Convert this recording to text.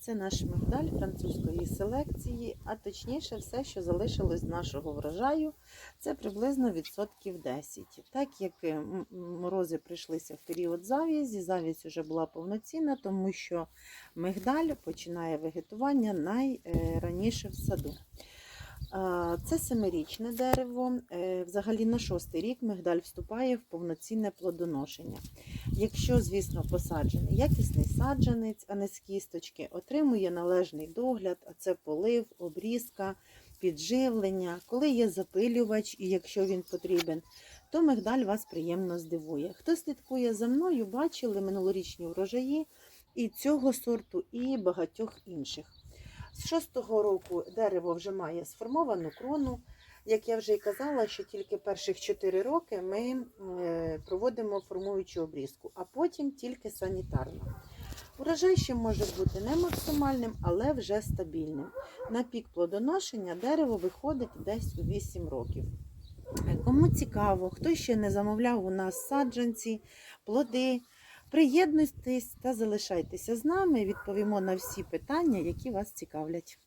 Це наш мигдаль французької селекції, а точніше, все, що залишилось з нашого врожаю, це приблизно відсотків 10. Так як е, морози прийшлися в період зав'язі, зав'язь вже була повноцінна, тому що мигдаль починає вегетування найраніше в саду. Це семирічне дерево. Е, Взагалі на шостий рік мигдаль вступає в повноцінне плодоношення. Якщо, звісно, посаджений якісний саджанець, а не з кісточки, отримує належний догляд, а це полив, обрізка, підживлення, коли є запилювач, і якщо він потрібен, то мигдаль вас приємно здивує. Хто слідкує за мною, бачили минулорічні врожаї і цього сорту, і багатьох інших. З шостого року дерево вже має сформовану крону. Як я вже і казала, що тільки перших 4 роки ми е, проводимо формуючу обрізку, а потім тільки санітарно. Урожай ще може бути не максимальним, але вже стабільним. На пік плодоношення дерево виходить десь у 8 років. Е, Кому цікаво, хто ще не замовляв у нас саджанці, плоди, приєднуйтесь та залишайтеся з нами. Відповімо на всі питання, які вас цікавлять.